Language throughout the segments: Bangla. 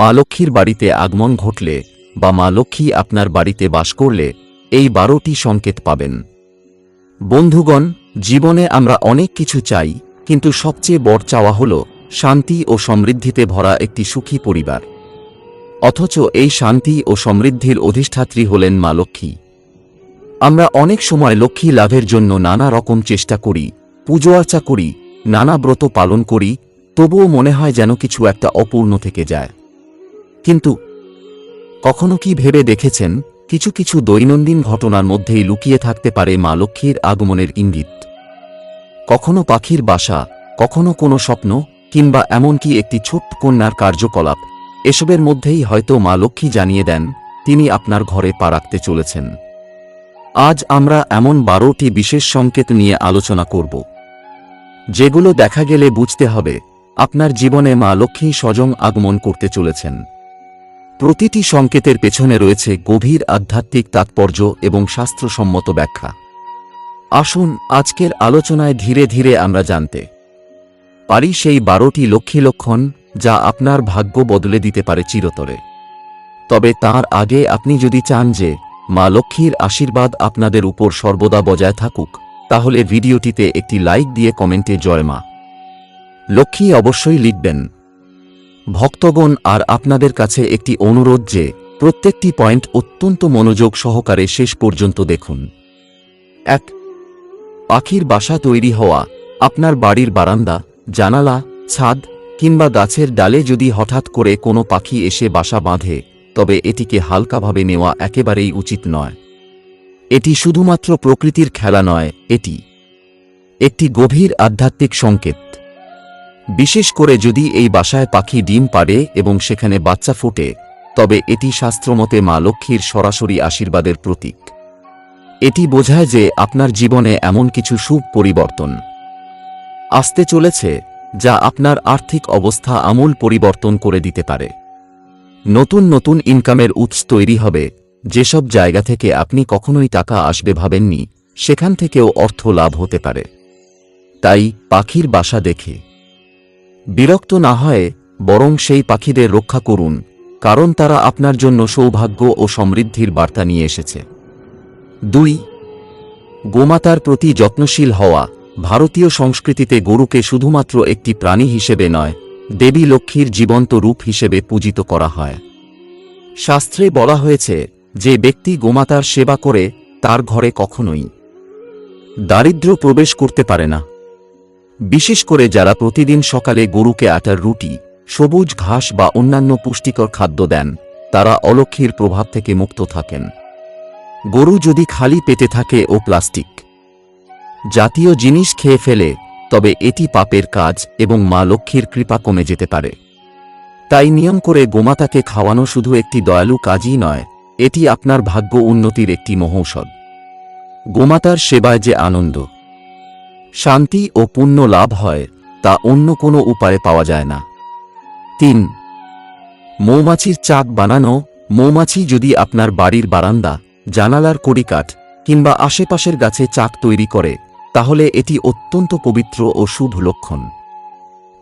মা লক্ষ্মীর বাড়িতে আগমন ঘটলে বা মা লক্ষ্মী আপনার বাড়িতে বাস করলে এই বারোটি সংকেত পাবেন। বন্ধুগণ, জীবনে আমরা অনেক কিছু চাই, কিন্তু সবচেয়ে বড় চাওয়া হল শান্তি ও সমৃদ্ধিতে ভরা একটি সুখী পরিবার। অথচ এই শান্তি ও সমৃদ্ধির অধিষ্ঠাত্রী হলেন মা লক্ষ্মী। আমরা অনেক সময় লক্ষ্মী লাভের জন্য নানা রকম চেষ্টা করি, পুজো আর্চা করি, নানা ব্রত পালন করি, তবুও মনে হয় যেন কিছু একটা অপূর্ণ থেকে যায়। কিন্তু কখনো কি ভেবে দেখেছেন, কিছু কিছু দৈনন্দিন ঘটনার মধ্যেই লুকিয়ে থাকতে পারে মা লক্ষ্মীর আগমনের ইঙ্গিত? কখনো পাখির বাসা, কখনো কোনো স্বপ্ন, কিংবা এমনকি একটি ছোট্ট কন্যার কার্যকলাপ, এসবের মধ্যেই হয়তো মা লক্ষ্মী জানিয়ে দেন, তিনি আপনার ঘরে পা রাখতে চলেছেন। আজ আমরা এমন বারোটি বিশেষ সংকেত নিয়ে আলোচনা করব। যেগুলো দেখা গেলে বুঝতে হবে, আপনার জীবনে মা লক্ষ্মী স্বজং আগমন করতে চলেছেন। প্রতিটি সংকেতের পেছনে রয়েছে গভীর আধ্যাত্মিক তাৎপর্য এবং শাস্ত্রসম্মত ব্যাখ্যা। আসুন আজকের আলোচনায় ধীরে ধীরে আমরা জানতে পারি সেই বারোটি লক্ষ্মী লক্ষণ যা আপনার ভাগ্য বদলে দিতে পারে চিরতরে। তবে তার আগে আপনি যদি চান যে মা লক্ষ্মীর আশীর্বাদ আপনাদের উপর সর্বদা বজায় থাকুক, তাহলে ভিডিওটিতে একটি লাইক দিয়ে কমেন্টে জয় মা। লক্ষ্মী অবশ্যই লিখবেন ভক্তগণ, আর আপনাদের কাছে একটি অনুরোধ যে, প্রত্যেকটি পয়েন্ট অত্যন্ত মনোযোগ সহকারে শেষ পর্যন্ত দেখুন। এক, পাখির বাসা তৈরি হওয়া, আপনার বাড়ির বারান্দা, জানালা, ছাদ, কিংবা গাছের ডালে যদি হঠাৎ করে কোনো পাখি এসে বাসা বাঁধে, তবে এটিকে হালকাভাবে নেওয়া একেবারেই উচিত নয়। এটি শুধুমাত্র প্রকৃতির খেলা নয়, এটি একটি গভীর আধ্যাত্মিক সংকেত। বিশেষ করে যদি এই বাসায় পাখি ডিম পাড়ে এবং সেখানে বাচ্চা ফোটে, তবে এটি শাস্ত্রমতে মা লক্ষ্মীর সরাসরি আশীর্বাদের প্রতীক। এটি বোঝায় যে আপনার জীবনে এমন কিছু শুভ পরিবর্তন আসতে চলেছে, যা আপনার আর্থিক অবস্থা আমূল পরিবর্তন করে দিতে পারে। নতুন নতুন ইনকামের উৎস তৈরি হবে, যেসব জায়গা থেকে আপনি কখনোই টাকা আসবে ভাবেননি, সেখান থেকেও অর্থ লাভ হতে পারে। তাই পাখির বাসা দেখে বিরক্ত না হয়, বরং সেই পাখিদের রক্ষা করুন, কারণ তারা আপনার জন্য সৌভাগ্য ও সমৃদ্ধির বার্তা নিয়ে এসেছে। দুই, গোমাতার প্রতি যত্নশীল হওয়া, ভারতীয় সংস্কৃতিতে গরুকে শুধুমাত্র একটি প্রাণী হিসেবে নয়, দেবী লক্ষ্মীর জীবন্ত রূপ হিসেবে পূজিত করা হয়। শাস্ত্রে বলা হয়েছে, যে ব্যক্তি গোমাতার সেবা করে, তার ঘরে কখনোই দারিদ্র প্রবেশ করতে পারে না। বিশেষ করে যারা প্রতিদিন সকালে গরুকে আটার রুটি, সবুজ ঘাস বা অন্যান্য পুষ্টিকর খাদ্য দেন, তারা অলক্ষীর প্রভাব থেকে মুক্ত থাকেন। গরু যদি খালি পেটে থাকে ও প্লাস্টিক জাতীয় জিনিস খেয়ে ফেলে, তবে এটি পাপের কাজ এবং মা লক্ষ্মীর কৃপা কমে যেতে পারে। তাই নিয়ম করে গোমাতাকে খাওয়ানো শুধু একটি দয়ালু কাজই নয়, এটি আপনার ভাগ্য উন্নতির একটি মহৌষধ। গোমাতার সেবায় যে আনন্দ। শান্তি ও পুণ্য লাভ হয়, তা অন্য কোনো উপায়ে পাওয়া যায় না। তিন, মৌমাছির চাক বানানো। মৌমাছি যদি আপনার বাড়ির বারান্দা, জানালার কড়িকাঠ কিংবা আশেপাশের গাছে চাক তৈরি করে, তাহলে এটি অত্যন্ত পবিত্র ও শুভ লক্ষণ।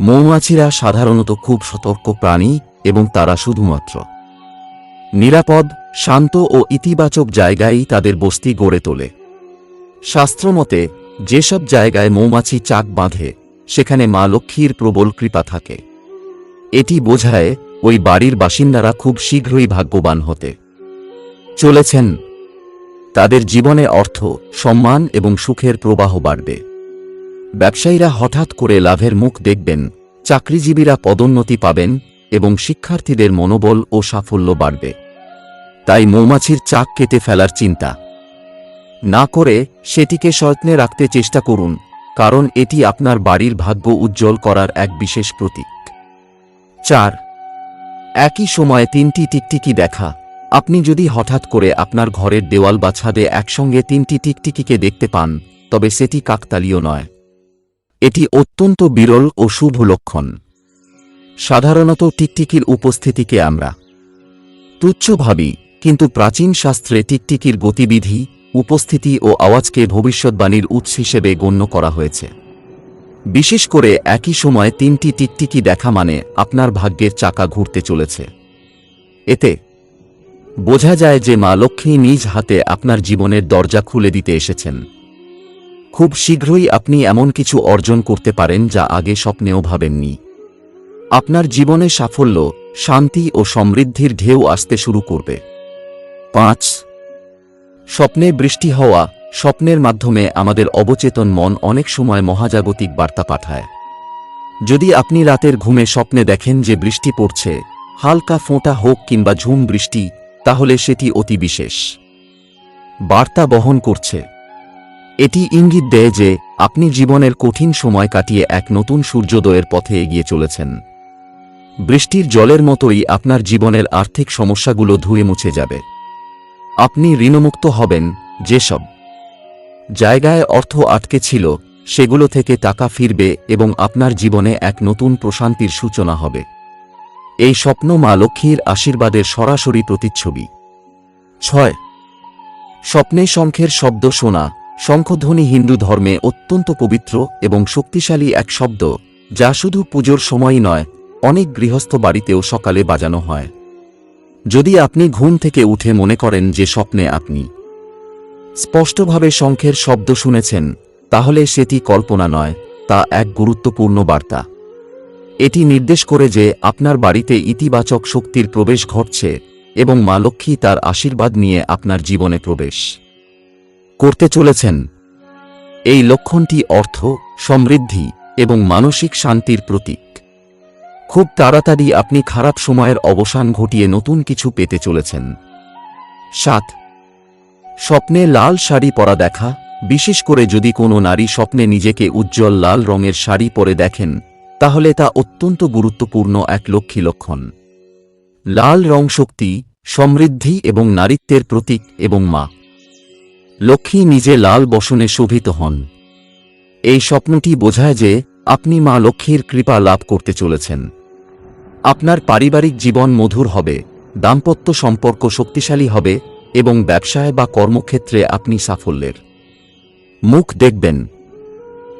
মৌমাছিরা সাধারণত খুব সতর্ক প্রাণী এবং তারা শুধুমাত্র নিরাপদ, শান্ত ও ইতিবাচক জায়গায় তাদের বস্তি গড়ে তোলে। শাস্ত্রমতে যেসব জায়গায় মৌমাছি চাক বাঁধে, সেখানে মা লক্ষ্মীর প্রবল কৃপা থাকে। এটি বোঝায় ওই বাড়ির বাসিন্দারা খুব শীঘ্রই ভাগ্যবান হতে চলেছেন। তাদের জীবনে অর্থ, সম্মান এবং সুখের প্রবাহ বাড়বে। ব্যবসায়ীরা হঠাৎ করে লাভের মুখ দেখবেন, চাকরিজীবীরা পদোন্নতি পাবেন এবং শিক্ষার্থীদের মনোবল ও সাফল্য বাড়বে। তাই মৌমাছির চাক কেটে ফেলার চিন্তা। না করে সেটিকে যত্নে রাখতে চেষ্টা করুন, কারণ এটি আপনার বাড়ির ভাগ্য উজ্জ্বল করার এক বিশেষ প্রতীক। চার, একই সময়ে তিনটি টিকটিকি দেখা। আপনি যদি হঠাৎ করে আপনার ঘরের দেওয়াল বা ছাদে একসঙ্গে তিনটি টিকটিকিকে দেখতে পান, তবে সেটি কাকতালীয় নয়। এটি অত্যন্ত বিরল ও শুভ লক্ষণ। সাধারণত টিকটিকির উপস্থিতিকে আমরা তুচ্ছ ভাবি, কিন্তু প্রাচীন শাস্ত্রে টিকটিকির গতিবিধি উপস্থিতি ও আওয়াজকে ভবিষ্যৎবাণীর উৎস হিসেবে গণ্য করা হয়েছে। বিশেষ করে একই সময়ে তিনটি টিকটিকি দেখা মানে আপনার ভাগ্যের চাকা ঘুরতে চলেছে। এতে বোঝা যায় যে মা লক্ষ্মী নিজ হাতে আপনার জীবনের দরজা খুলে দিতে এসেছেন। খুব শীঘ্রই আপনি এমন কিছু অর্জন করতে পারেন যা আগে স্বপ্নেও ভাবেননি। আপনার জীবনে সাফল্য, শান্তি ও সমৃদ্ধির ঢেউ আসতে শুরু করবে। পাঁচ স্বপ্নে বৃষ্টি হওয়া স্বপ্নের মাধ্যমে আমাদের অবচেতন মন অনেক সময় মহাজাগতিক বার্তা পাঠায়। যদি আপনি রাতের ঘুমে স্বপ্নে দেখেন যে বৃষ্টি পড়ছে, হালকা ফোঁটা হোক কিংবা ঝুম বৃষ্টি, তাহলে সেটি অতি বিশেষ। বার্তা বহন করছে। এটি ইঙ্গিত দেয় যে আপনি জীবনের কঠিন সময় কাটিয়ে এক নতুন সূর্যোদয়ের পথে এগিয়ে চলেছেন। বৃষ্টির জলের মতোই আপনার জীবনের আর্থিক সমস্যাগুলো ধুয়ে মুছে যাবে। আপনি ঋণমুক্ত হবেন, যেসব জায়গায় অর্থ আটকে ছিল, সেগুলো থেকে টাকা ফিরবে এবং আপনার জীবনে এক নতুন প্রশান্তির সূচনা হবে। এই স্বপ্ন মা লক্ষ্মীর আশীর্বাদের সরাসরি প্রতিচ্ছবি। ছয়, স্বপ্নে শঙ্খের শব্দ শোনা। শঙ্খধ্বনি হিন্দু ধর্মে অত্যন্ত পবিত্র এবং শক্তিশালী এক শব্দ, যা শুধু পুজোর সময়ই নয়, অনেক গৃহস্থ বাড়িতেও সকালে বাজানো হয়। যদি আপনি ঘুম থেকে উঠে মনে করেন যে স্বপ্নে আপনি স্পষ্টভাবে শঙ্খের শব্দ শুনেছেন, তাহলে সেটি কল্পনা নয়, তা এক গুরুত্বপূর্ণ বার্তা। এটি নির্দেশ করে যে আপনার বাড়িতে ইতিবাচক শক্তির প্রবেশ ঘটছে এবং মা লক্ষ্মী তার আশীর্বাদ নিয়ে আপনার জীবনে প্রবেশ করতে চলেছেন। এই লক্ষণটি অর্থ, সমৃদ্ধি এবং মানসিক শান্তির প্রতীক। খুব তাড়াতাড়ি আপনি খারাপ সময়ের অবসান ঘটিয়ে নতুন কিছু পেতে চলেছেন। সাত। স্বপ্নে লাল শাড়ি পরা দেখা, বিশেষ করে যদি কোনো নারী স্বপ্নে নিজেকে উজ্জ্বল লাল রঙের শাড়ি পরে দেখেন, তাহলে তা অত্যন্ত গুরুত্বপূর্ণ এক লক্ষ্মী লক্ষণ। লাল রং শক্তি, সমৃদ্ধি এবং নারীত্বের প্রতীক এবং মা। লক্ষ্মী নিজে লাল বসনে শোভিত হন। এই স্বপ্নটি বোঝায় যে আপনি মা লক্ষ্মীর কৃপা লাভ করতে চলেছেন। আপনার পারিবারিক জীবন মধুর হবে, দাম্পত্য সম্পর্ক শক্তিশালী হবে, এবং ব্যবসায় বা কর্মক্ষেত্রে আপনি সাফল্যের মুখ দেখবেন।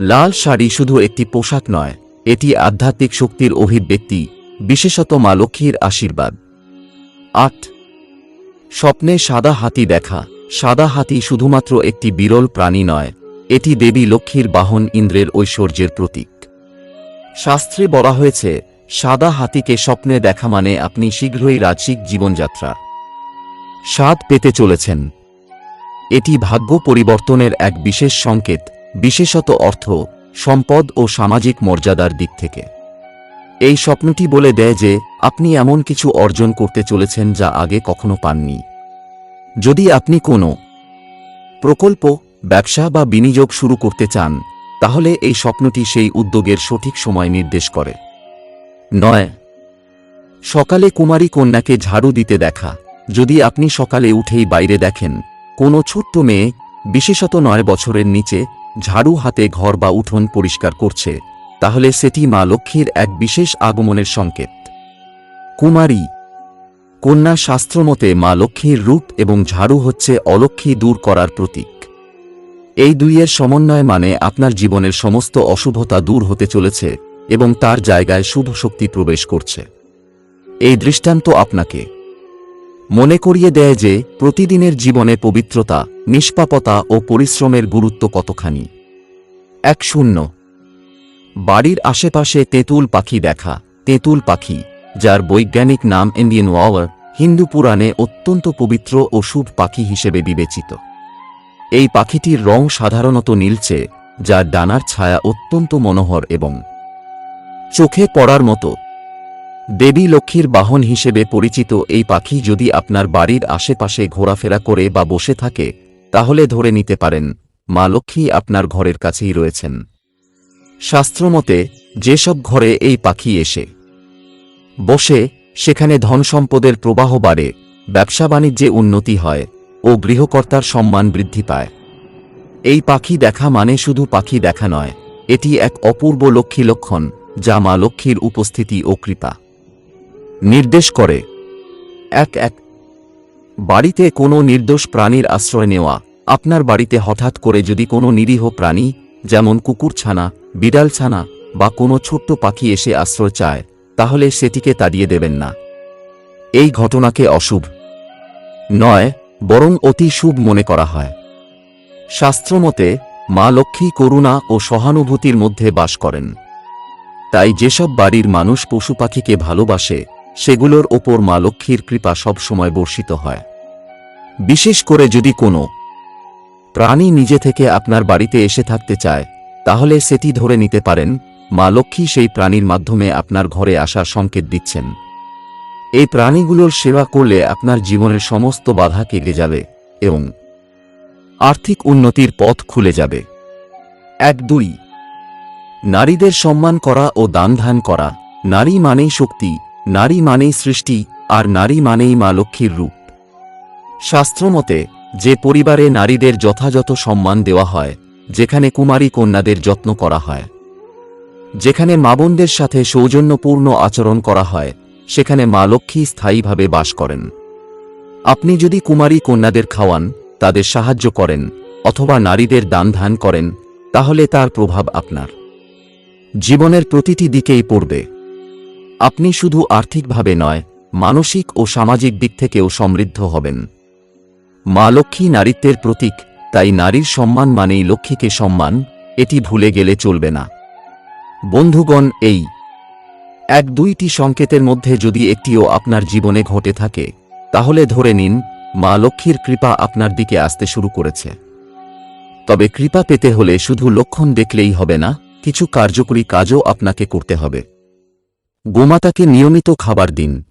লাল শাড়ি শুধু একটি পোশাক নয়, এটি আধ্যাত্মিক শক্তির অভিব্যক্তি, বিশেষত মা লক্ষ্মীর আশীর্বাদ। আট, স্বপ্নে সাদা হাতি দেখা। সাদা হাতি শুধুমাত্র একটি বিরল প্রাণী নয়, এটি দেবী লক্ষ্মীর বাহন ইন্দ্রের ঐশ্বর্যের প্রতীক। শাস্ত্রে বলা হয়েছে সাদা হাতিকে স্বপ্নে দেখা মানে আপনি শীঘ্রই রাজসিক জীবনযাত্রা। স্বাদ পেতে চলেছেন। এটি ভাগ্য পরিবর্তনের এক বিশেষ সংকেত, বিশেষত অর্থ, সম্পদ ও সামাজিক মর্যাদার দিক থেকে। এই স্বপ্নটি বলে দেয় যে, আপনি এমন কিছু অর্জন করতে চলেছেন যা আগে কখনো পাননি। যদি আপনি কোনো প্রকল্প, ব্যবসা বা বিনিয়োগ শুরু করতে চান, তাহলে এই স্বপ্নটি সেই উদ্যোগের সঠিক সময় নির্দেশ করে। নয়। সকালে কুমারী কন্যাকে ঝাড়ু দিতে দেখা। যদি আপনি সকালে উঠেই বাইরে দেখেন, কোনো ছোট্ট মেয়ে, বিশেষত নয় বছরের নিচে, ঝাড়ু হাতে ঘর বা উঠোন পরিষ্কার করছে, তাহলে সেটি মা লক্ষ্মীর এক বিশেষ আগমনের সংকেত। কুমারী, কন্যা শাস্ত্রমতে মা লক্ষ্মীর রূপ এবং ঝাড়ু হচ্ছে অলক্ষ্মী দূর করার প্রতীক। এই দুইয়ের সমন্বয় মানে আপনার জীবনের সমস্ত অশুভতা দূর হতে চলেছে এবং তার জায়গায় শুভ শক্তি প্রবেশ করছে। এই দৃষ্টান্ত আপনাকে মনে করিয়ে দেয় যে প্রতিদিনের জীবনে পবিত্রতা, নিষ্পাপতা ও পরিশ্রমের গুরুত্ব কতখানি। এক শূন্য। বাড়ির আশেপাশে তেঁতুল পাখি দেখা, তেঁতুল পাখি, যার বৈজ্ঞানিক নাম ইন্ডিয়ান ওয়াওয়ার হিন্দু পুরাণে অত্যন্ত পবিত্র ও শুভ পাখি হিসেবে বিবেচিত। এই পাখিটির রং সাধারণত নীলচে, যার ডানার ছায়া অত্যন্ত মনোহর এবং চোখে পড়ার মতো। দেবী লক্ষ্মীর বাহন হিসেবে পরিচিত এই পাখি যদি আপনার বাড়ির আশেপাশে ঘোরাফেরা করে বা বসে থাকে, তাহলে ধরে নিতে পারেন, মা লক্ষ্মী আপনার ঘরের কাছেই রয়েছেন। শাস্ত্রমতে, যেসব ঘরে এই পাখি এসে বসে, সেখানে ধন সম্পদের প্রবাহ বাড়ে, ব্যবসা বাণিজ্যে উন্নতি হয়, ও গৃহকর্তার সম্মান বৃদ্ধি পায়। এই পাখি দেখা মানে শুধু পাখি দেখা নয়, এটি এক অপূর্ব লক্ষ্মী লক্ষণ। যা মা লক্ষ্মীর উপস্থিতি ও কৃপা। নির্দেশ করে, এক এক, বাড়িতে কোনো নির্দোষ প্রাণীর আশ্রয় নেওয়া, আপনার বাড়িতে হঠাৎ করে যদি কোনো নিরীহ প্রাণী, যেমন কুকুর ছানা, বিড়াল ছানা, বা কোনো ছোট্ট পাখি এসে আশ্রয় চায়, তাহলে সেটিকে তাড়িয়ে দেবেন না। এই ঘটনাকে অশুভ। নয়, বরং অতি শুভ মনে করা হয়। শাস্ত্রমতে মা লক্ষ্মী করুণা ও সহানুভূতির মধ্যে বাস করেন। তাই যেসব বাড়ির মানুষ পশু পাখিকে ভালোবাসে, সেগুলোর ওপর মা লক্ষ্মীর কৃপা সবসময় বর্ষিত হয়। বিশেষ করে যদি কোনো প্রাণী নিজে থেকে আপনার বাড়িতে এসে থাকতে চায়, তাহলে সেটি ধরে নিতে পারেন, মা লক্ষ্মী সেই প্রাণীর মাধ্যমে আপনার ঘরে আসার সংকেত দিচ্ছেন। এই প্রাণীগুলোর সেবা করলে আপনার জীবনের সমস্ত বাধা কেটে যাবে এবং আর্থিক উন্নতির পথ খুলে যাবে। এক দুই নারীদের সম্মান করা ও দান ধান করা। নারী মানেই শক্তি, নারী মানেই সৃষ্টি, আর নারী মানেই মা লক্ষ্মীর রূপ। শাস্ত্রমতে, যে পরিবারে নারীদের যথাযথ সম্মান দেওয়া হয়, যেখানে কুমারী কন্যাদের যত্ন করা হয়। যেখানে মাবনদের সাথে সৌজন্যপূর্ণ আচরণ করা হয়, সেখানে মা লক্ষ্মী স্থায়ীভাবে বাস করেন। আপনি যদি কুমারী কন্যাদের খাওয়ান, তাদের সাহায্য করেন, অথবা নারীদের দান ধান করেন, তাহলে তার প্রভাব আপনার। জীবনের প্রতিটি দিকেই পড়বে। আপনি শুধু আর্থিকভাবে নয়, মানসিক ও সামাজিক দিক থেকেও সমৃদ্ধ হবেন। মা লক্ষ্মী নারীত্বের প্রতীক, তাই নারীর সম্মান মানেই লক্ষ্মীকে সম্মান, এটি ভুলে গেলে চলবে না। বন্ধুগণ, এই এক দুইটি সংকেতের মধ্যে যদি একটিও আপনার জীবনে ঘটে থাকে, তাহলে ধরে নিন, মা লক্ষ্মীর কৃপা আপনার দিকে আসতে শুরু করেছে। তবে কৃপা পেতে হলে শুধু লক্ষণ দেখলেই হবে না। কিছু কার্যকরী কাজও আপনাকে করতে হবে। গোমাতাকে নিয়মিত খাবার দিন।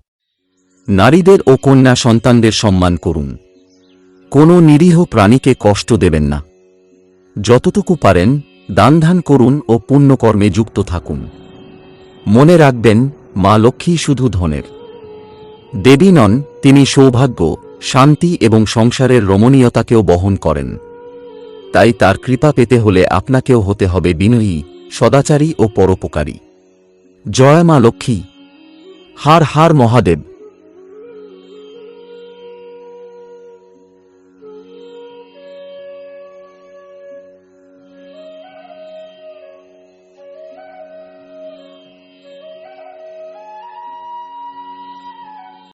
নারীদের ও কন্যা সন্তানদের সম্মান করুন। কোনো নিরীহ প্রাণীকে কষ্ট দেবেন না। যতটুকু পারেন, দানধান করুন ও পুণ্যকর্মে যুক্ত থাকুন। মনে রাখবেন, মা লক্ষ্মী শুধু ধনের। দেবী নন, তিনি সৌভাগ্য, শান্তি এবং সংসারের রমণীয়তাকেও বহন করেন। তাই তার কৃপা পেতে হলে আপনাকেও হতে হবে বিনয়ী সদাচারী ও পরোপকারী। জয় মা লক্ষ্মী। হার হার মহাদেব।